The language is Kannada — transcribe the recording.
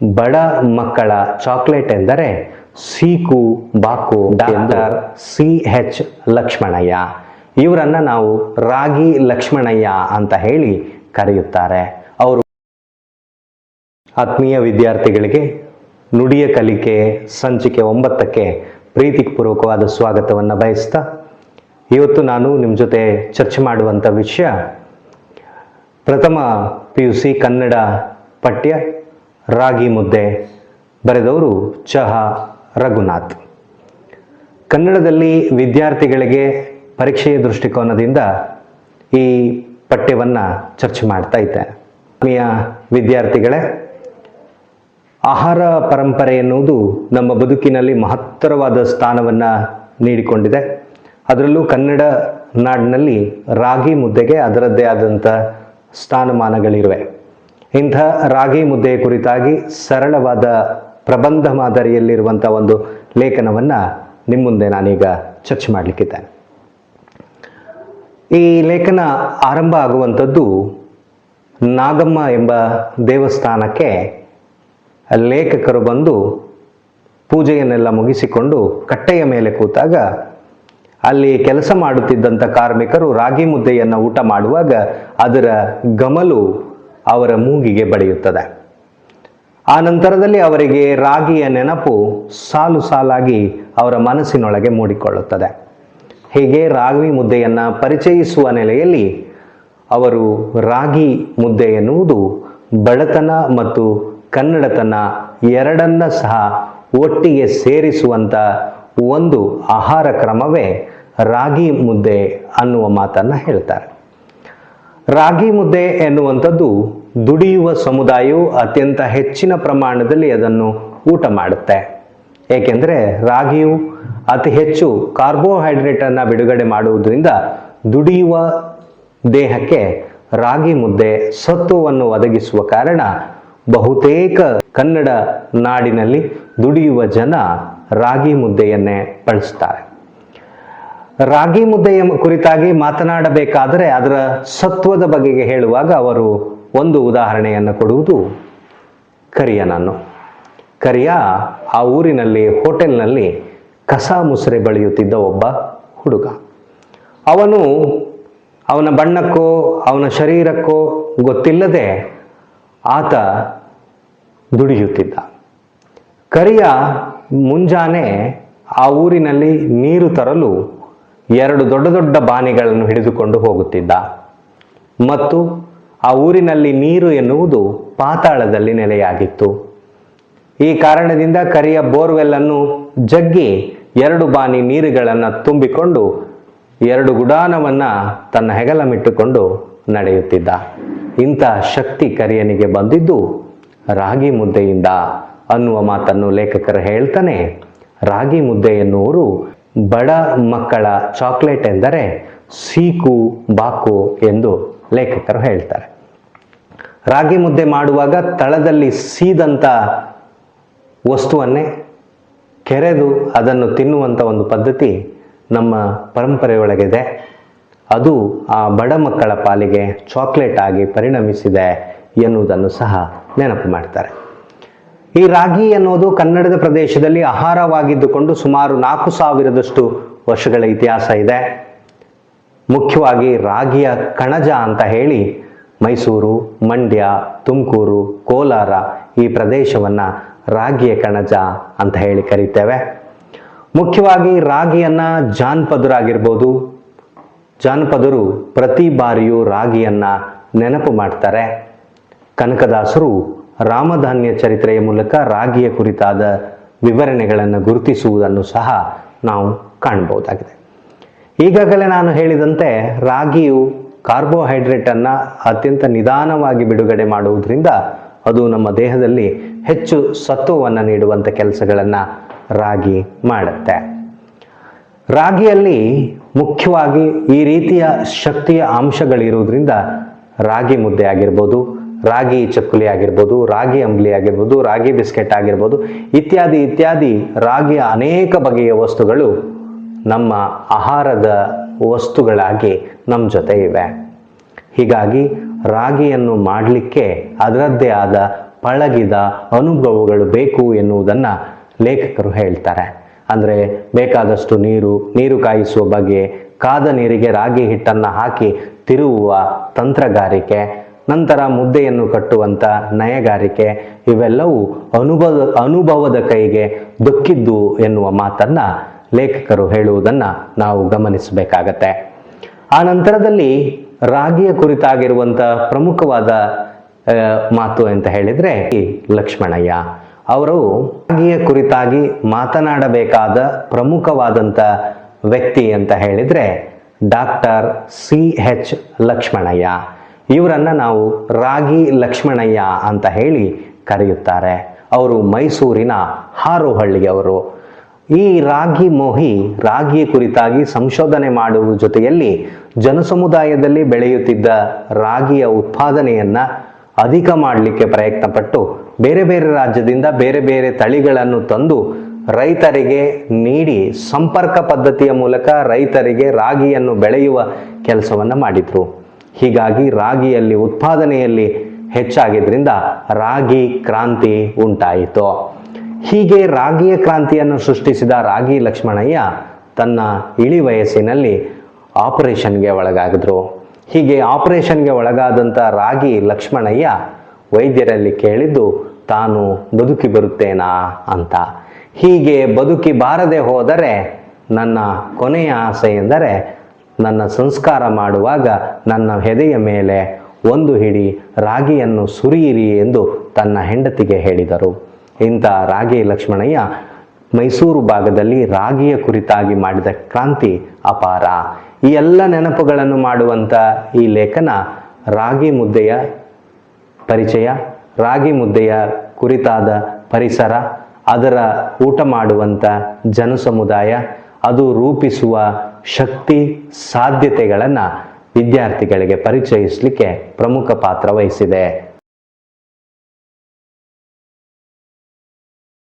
ಬಡ ಮಕ್ಕಳ ಚಾಕ್ಲೇಟ್ ಎಂದರೆ ಸೀಕು ಬಾಕು ಡಾಕ್ಟರ್ ಸಿ ಎಚ್ ಲಕ್ಷ್ಮಣಯ್ಯ. ಇವರನ್ನ ನಾವು ರಾಗಿ ಲಕ್ಷ್ಮಣಯ್ಯ ಅಂತ ಹೇಳಿ ಕರೆಯುತ್ತಾರೆ. ಅವರು ಆತ್ಮೀಯ ವಿದ್ಯಾರ್ಥಿಗಳಿಗೆ ನುಡಿಯ ಕಲಿಕೆ ಸಂಚಿಕೆ ಒಂಬತ್ತಕ್ಕೆ ಪ್ರೀತಿಪೂರ್ವಕವಾದ ಸ್ವಾಗತವನ್ನು ಬಯಸ್ತಾ ಇವತ್ತು ನಾನು ನಿಮ್ಮ ಜೊತೆ ಚರ್ಚೆ ಮಾಡುವಂಥ ವಿಷಯ ಪ್ರಥಮ ಪಿ ಯು ಸಿ ಕನ್ನಡ ಪಠ್ಯ ರಾಗಿ ಮುದ್ದೆ ಬರೆದವರು ಚಹ ರಘುನಾಥ್. ಕನ್ನಡದಲ್ಲಿ ವಿದ್ಯಾರ್ಥಿಗಳಿಗೆ ಪರೀಕ್ಷೆಯ ದೃಷ್ಟಿಕೋನದಿಂದ ಈ ಪಠ್ಯವನ್ನು ಚರ್ಚೆ ಮಾಡ್ತಾ ಇದ್ದೇನೆ ಆತ್ಮೀಯ ವಿದ್ಯಾರ್ಥಿಗಳೇ, ಆಹಾರ ಪರಂಪರೆ ಎನ್ನುವುದು ನಮ್ಮ ಬದುಕಿನಲ್ಲಿ ಮಹತ್ತರವಾದ ಸ್ಥಾನವನ್ನು ನೀಡಿಕೊಂಡಿದೆ. ಅದರಲ್ಲೂ ಕನ್ನಡ ನಾಡಿನಲ್ಲಿ ರಾಗಿ ಮುದ್ದೆಗೆ ಅದರದ್ದೇ ಆದಂಥ ಸ್ಥಾನಮಾನಗಳಿರುವೆ. ಇಂಥ ರಾಗಿ ಮುದ್ದೆಯ ಕುರಿತಾಗಿ ಸರಳವಾದ ಪ್ರಬಂಧ ಮಾದರಿಯಲ್ಲಿರುವಂಥ ಒಂದು ಲೇಖನವನ್ನು ನಿಮ್ಮ ಮುಂದೆ ನಾನೀಗ ಚರ್ಚೆ ಮಾಡಲಿಕ್ಕಿದ್ದೇನೆ. ಈ ಲೇಖನ ಆರಂಭ ಆಗುವಂಥದ್ದು ನಾಗಮ್ಮ ಎಂಬ ದೇವಸ್ಥಾನಕ್ಕೆ ಲೇಖಕರು ಬಂದು ಪೂಜೆಯನ್ನೆಲ್ಲ ಮುಗಿಸಿಕೊಂಡು ಕಟ್ಟೆಯ ಮೇಲೆ ಕೂತಾಗ ಅಲ್ಲಿ ಕೆಲಸ ಮಾಡುತ್ತಿದ್ದಂಥ ಕಾರ್ಮಿಕರು ರಾಗಿ ಮುದ್ದೆಯನ್ನು ಊಟ ಮಾಡುವಾಗ ಅದರ ಗಮಲು ಅವರ ಮೂಗಿಗೆ ಬಡಿಯುತ್ತದೆ. ಆ ನಂತರದಲ್ಲಿ ಅವರಿಗೆ ರಾಗಿಯ ನೆನಪು ಸಾಲು ಸಾಲಾಗಿ ಅವರ ಮನಸ್ಸಿನೊಳಗೆ ಮೂಡಿಕೊಳ್ಳುತ್ತದೆ. ಹೀಗೆ ರಾಗಿ ಮುದ್ದೆಯನ್ನು ಪರಿಚಯಿಸುವ ನೆಲೆಯಲ್ಲಿ ಅವರು ರಾಗಿ ಮುದ್ದೆ ಎನ್ನುವುದು ಬಡತನ ಮತ್ತು ಕನ್ನಡತನ ಎರಡನ್ನ ಸಹ ಒಟ್ಟಿಗೆ ಸೇರಿಸುವಂಥ ಒಂದು ಆಹಾರ ಕ್ರಮವೇ ರಾಗಿ ಮುದ್ದೆ ಅನ್ನುವ ಮಾತನ್ನು ಹೇಳ್ತಾರೆ. ರಾಗಿ ಮುದ್ದೆ ಎನ್ನುವಂಥದ್ದು ದುಡಿಯುವ ಸಮುದಾಯವು ಅತ್ಯಂತ ಹೆಚ್ಚಿನ ಪ್ರಮಾಣದಲ್ಲಿ ಅದನ್ನು ಊಟ ಮಾಡುತ್ತೆ. ಏಕೆಂದರೆ ರಾಗಿಯು ಅತಿ ಹೆಚ್ಚು ಕಾರ್ಬೋಹೈಡ್ರೇಟನ್ನು ಬಿಡುಗಡೆ ಮಾಡುವುದರಿಂದ ದುಡಿಯುವ ದೇಹಕ್ಕೆ ರಾಗಿ ಮುದ್ದೆ ಸತ್ವವನ್ನು ಒದಗಿಸುವ ಕಾರಣ ಬಹುತೇಕ ಕನ್ನಡ ನಾಡಿನಲ್ಲಿ ದುಡಿಯುವ ಜನ ರಾಗಿ ಮುದ್ದೆಯನ್ನೇ ಬಳಸ್ತಾರೆ. ರಾಗಿ ಮುದ್ದೆಯ ಕುರಿತಾಗಿ ಮಾತನಾಡಬೇಕಾದರೆ ಅದರ ಸತ್ವದ ಬಗೆಗೆ ಹೇಳುವಾಗ ಅವರು ಒಂದು ಉದಾಹರಣೆಯನ್ನು ಕೊಡುವುದು ಕರಿಯನನ್ನು. ಕರಿಯ ಆ ಊರಿನಲ್ಲಿ, ಹೋಟೆಲ್ನಲ್ಲಿ ಕಸ ಮುಸುರೆ ಬಳಿಯುತ್ತಿದ್ದ ಒಬ್ಬ ಹುಡುಗ. ಅವನು ಅವನ ಬಣ್ಣಕ್ಕೋ, ಅವನ ಶರೀರಕ್ಕೋ ಗೊತ್ತಿಲ್ಲದೆ ಆತ ದುಡಿಯುತ್ತಿದ್ದ. ಕರಿಯ ಮುಂಜಾನೆ ಆ ಊರಿನಲ್ಲಿ ನೀರು ತರಲು ಎರಡು ದೊಡ್ಡ ದೊಡ್ಡ ಬಾನಿಗಳನ್ನು ಹಿಡಿದುಕೊಂಡು ಹೋಗುತ್ತಿದ್ದ. ಮತ್ತು ಆ ಊರಿನಲ್ಲಿ ನೀರು ಎನ್ನುವುದು ಪಾತಾಳದಲ್ಲಿ ನೆಲೆಯಾಗಿತ್ತು. ಈ ಕಾರಣದಿಂದ ಕರಿಯ ಬೋರ್ವೆಲ್ ಅನ್ನು ಜಗ್ಗಿ ಎರಡು ಬಾನಿ ನೀರುಗಳನ್ನು ತುಂಬಿಕೊಂಡು ಎರಡು ಗುಡಾನವನ್ನ ತನ್ನ ಹೆಗಲ ಮಿಟ್ಟುಕೊಂಡು ನಡೆಯುತ್ತಿದ್ದ. ಇಂಥ ಶಕ್ತಿ ಕರಿಯನಿಗೆ ಬಂದಿದ್ದು ರಾಗಿ ಮುದ್ದೆಯಿಂದ ಅನ್ನುವ ಮಾತನ್ನು ಲೇಖಕರು ಹೇಳ್ತಾನೆ, ರಾಗಿ ಮುದ್ದೆ ಎನ್ನುವರು ಬಡ ಮಕ್ಕಳ ಚಾಕ್ಲೇಟ್ ಎಂದರೆ ಸೀಕು, ಬಾಕು ಎಂದು ಲೇಖಕರು ಹೇಳ್ತಾರೆ. ರಾಗಿ ಮುದ್ದೆ ಮಾಡುವಾಗ ತಳದಲ್ಲಿ ಸೀದಂಥ ವಸ್ತುವನ್ನೇ ಕೆರೆದು ಅದನ್ನು ತಿನ್ನುವಂಥ ಒಂದು ಪದ್ಧತಿ ನಮ್ಮ ಪರಂಪರೆಯೊಳಗಿದೆ ಅದು ಆ ಬಡ ಮಕ್ಕಳ ಪಾಲಿಗೆ ಚಾಕ್ಲೇಟ್ ಆಗಿ ಪರಿಣಮಿಸಿದೆ ಎನ್ನುವುದನ್ನು ಸಹ ನೆನಪು ಮಾಡ್ತಾರೆ. ಈ ರಾಗಿ ಅನ್ನೋದು ಕನ್ನಡದ ಪ್ರದೇಶದಲ್ಲಿ ಆಹಾರವಾಗಿದ್ದುಕೊಂಡು ಸುಮಾರು ನಾಲ್ಕು ಸಾವಿರದಷ್ಟು ವರ್ಷಗಳ ಇತಿಹಾಸ ಇದೆ. ಮುಖ್ಯವಾಗಿ ರಾಗಿಯ ಕಣಜ ಅಂತ ಹೇಳಿ ಮೈಸೂರು, ಮಂಡ್ಯ, ತುಮಕೂರು, ಕೋಲಾರ ಈ ಪ್ರದೇಶವನ್ನು ರಾಗಿಯ ಕಣಜ ಅಂತ ಹೇಳಿ ಕರಿತೇವೆ. ಮುಖ್ಯವಾಗಿ ರಾಗಿಯನ್ನು ಜಾನಪದರಾಗಿರ್ಬೋದು ಜಾನಪದರು ಪ್ರತಿ ಬಾರಿಯೂ ರಾಗಿಯನ್ನು ನೆನಪು ಮಾಡ್ತಾರೆ. ಕನಕದಾಸರು ರಾಮಧಾನ್ಯ ಚರಿತ್ರೆಯ ಮೂಲಕ ರಾಗಿಯ ಕುರಿತಾದ ವಿವರಣೆಗಳನ್ನು ಗುರುತಿಸುವುದನ್ನು ಸಹ ನಾವು ಕಾಣಬಹುದಾಗಿದೆ ಈಗಾಗಲೇ ನಾನು ಹೇಳಿದಂತೆ ರಾಗಿಯು ಕಾರ್ಬೋಹೈಡ್ರೇಟನ್ನು ಅತ್ಯಂತ ನಿಧಾನವಾಗಿ ಬಿಡುಗಡೆ ಮಾಡುವುದರಿಂದ ಅದು ನಮ್ಮ ದೇಹದಲ್ಲಿ ಹೆಚ್ಚು ಸತ್ವವನ್ನು ನೀಡುವಂಥ ಕೆಲಸಗಳನ್ನು ರಾಗಿ ಮಾಡುತ್ತೆ. ರಾಗಿಯಲ್ಲಿ ಮುಖ್ಯವಾಗಿ ಈ ರೀತಿಯ ಶಕ್ತಿಯ ಅಂಶಗಳಿರುವುದರಿಂದ ರಾಗಿ ಮುದ್ದೆ ಆಗಿರ್ಬೋದು, ರಾಗಿ ಚಕ್ಕುಲಿ ಆಗಿರ್ಬೋದು, ರಾಗಿ ಅಂಬ್ಲಿ ಆಗಿರ್ಬೋದು, ರಾಗಿ ಬಿಸ್ಕೆಟ್ ಆಗಿರ್ಬೋದು ಇತ್ಯಾದಿ ಇತ್ಯಾದಿ ರಾಗಿಯ ಅನೇಕ ಬಗೆಯ ವಸ್ತುಗಳು ನಮ್ಮ ಆಹಾರದ ವಸ್ತುಗಳಾಗಿ ನಮ್ಮ ಜೊತೆ ಇವೆ. ಹೀಗಾಗಿ ರಾಗಿಯನ್ನು ಮಾಡಲಿಕ್ಕೆ ಅದರದ್ದೇ ಆದ ಪಳಗಿದ ಅನುಭವಗಳು ಬೇಕು ಎನ್ನುವುದನ್ನು ಲೇಖಕರು ಹೇಳ್ತಾರೆ. ಅಂದರೆ ಬೇಕಾದಷ್ಟು ನೀರು ನೀರು ಕಾಯಿಸುವ ಬಗೆ ಕಾದ ನೀರಿಗೆ ರಾಗಿ ಹಿಟ್ಟನ್ನು ಹಾಕಿ ತಿರುವುವ ತಂತ್ರಗಾರಿಕೆ, ನಂತರ ಮುದ್ದೆಯನ್ನು ಕಟ್ಟುವಂಥ ನಯಗಾರಿಕೆ, ಇವೆಲ್ಲವೂ ಅನುಭವ, ಅನುಭವದ ಕೈಗೆ ದೊಕ್ಕಿದ್ದು ಎನ್ನುವ ಮಾತನ್ನು ಲೇಖಕರು ಹೇಳುವುದನ್ನು ನಾವು ಗಮನಿಸಬೇಕಾಗತ್ತೆ. ಆ ನಂತರದಲ್ಲಿ ರಾಗಿಯ ಕುರಿತಾಗಿರುವಂಥ ಪ್ರಮುಖವಾದ ಮಾತು ಅಂತ ಹೇಳಿದ್ರೆ ಲಕ್ಷ್ಮಣಯ್ಯ. ಅವರು ರಾಗಿಯ ಕುರಿತಾಗಿ ಮಾತನಾಡಬೇಕಾದ ಪ್ರಮುಖವಾದಂಥ ವ್ಯಕ್ತಿ ಅಂತ ಹೇಳಿದ್ರೆ ಡಾಕ್ಟರ್ ಸಿ ಎಚ್ ಲಕ್ಷ್ಮಣಯ್ಯ. ಇವರನ್ನ ನಾವು ರಾಗಿ ಲಕ್ಷ್ಮಣಯ್ಯ ಅಂತ ಹೇಳಿ ಕರೆಯುತ್ತಾರೆ. ಅವರು ಮೈಸೂರಿನ ಹಾರೋಹಳ್ಳಿಯವರು. ಈ ರಾಗಿ ಮೋಹಿ ರಾಗಿಯ ಕುರಿತಾಗಿ ಸಂಶೋಧನೆ ಮಾಡುವ ಜೊತೆಯಲ್ಲಿ ಜನಸಮುದಾಯದಲ್ಲಿ ಬೆಳೆಯುತ್ತಿದ್ದ ರಾಗಿಯ ಉತ್ಪಾದನೆಯನ್ನ ಅಧಿಕ ಮಾಡಲಿಕ್ಕೆ ಪ್ರಯತ್ನಪಟ್ಟು ಬೇರೆ ಬೇರೆ ರಾಜ್ಯದಿಂದ ಬೇರೆ ಬೇರೆ ತಳಿಗಳನ್ನು ತಂದು ರೈತರಿಗೆ ನೀಡಿ ಸಂಪರ್ಕ ಪದ್ಧತಿಯ ಮೂಲಕ ರೈತರಿಗೆ ರಾಗಿಯನ್ನು ಬೆಳೆಯುವ ಕೆಲಸವನ್ನು ಮಾಡಿದ್ರು. ಹೀಗಾಗಿ ರಾಗಿಯಲ್ಲಿ ಉತ್ಪಾದನೆಯಲ್ಲಿ ಹೆಚ್ಚಾಗಿದ್ರಿಂದ ರಾಗಿ ಕ್ರಾಂತಿ ಉಂಟಾಯಿತು. ಹೀಗೆ ರಾಗಿಯ ಕ್ರಾಂತಿಯನ್ನು ಸೃಷ್ಟಿಸಿದ ರಾಗಿ ಲಕ್ಷ್ಮಣಯ್ಯ ತನ್ನ ಇಳಿ ವಯಸ್ಸಿನಲ್ಲಿ ಆಪರೇಷನ್ಗೆ ಒಳಗಾಗಿದ್ರು. ಹೀಗೆ ಆಪರೇಷನ್ಗೆ ಒಳಗಾದಂಥ ರಾಗಿ ಲಕ್ಷ್ಮಣಯ್ಯ ವೈದ್ಯರಲ್ಲಿ ಕೇಳಿದ್ದು, ತಾನು ಬದುಕಿ ಬರುತ್ತೇನಾ? ಅಂತ. ಹೀಗೆ ಬದುಕಿ ಬಾರದೆ ಹೋದರೆ ನನ್ನ ಕೊನೆಯ ಆಸೆ ಎಂದರೆ ನನ್ನ ಸಂಸ್ಕಾರ ಮಾಡುವಾಗ ನನ್ನ ಹೆದೆಯ ಮೇಲೆ ಒಂದು ಹಿಡಿ ರಾಗಿಯನ್ನು ಸುರಿಯಿರಿ ಎಂದು ತನ್ನ ಹೆಂಡತಿಗೆ ಹೇಳಿದರು. ಇಂಥ ರಾಗಿ ಲಕ್ಷ್ಮಣಯ್ಯ ಮೈಸೂರು ಭಾಗದಲ್ಲಿ ರಾಗಿಯ ಕುರಿತಾಗಿ ಮಾಡಿದ ಕ್ರಾಂತಿ ಅಪಾರ. ಈ ಎಲ್ಲ ನೆನಪುಗಳನ್ನು ಮಾಡುವಂಥ ಈ ಲೇಖನ ರಾಗಿ ಮುದ್ದೆಯ ಪರಿಚಯ, ರಾಗಿ ಮುದ್ದೆಯ ಕುರಿತಾದ ಪರಿಸರ, ಅದರ ಊಟ ಮಾಡುವಂಥ ಜನಸಮುದಾಯ, ಅದು ರೂಪಿಸುವ ಶಕ್ತಿ, ಸಾಧ್ಯತೆಗಳನ್ನು ವಿದ್ಯಾರ್ಥಿಗಳಿಗೆ ಪರಿಚಯಿಸಲಿಕ್ಕೆ ಪ್ರಮುಖ ಪಾತ್ರ ವಹಿಸಿದೆ.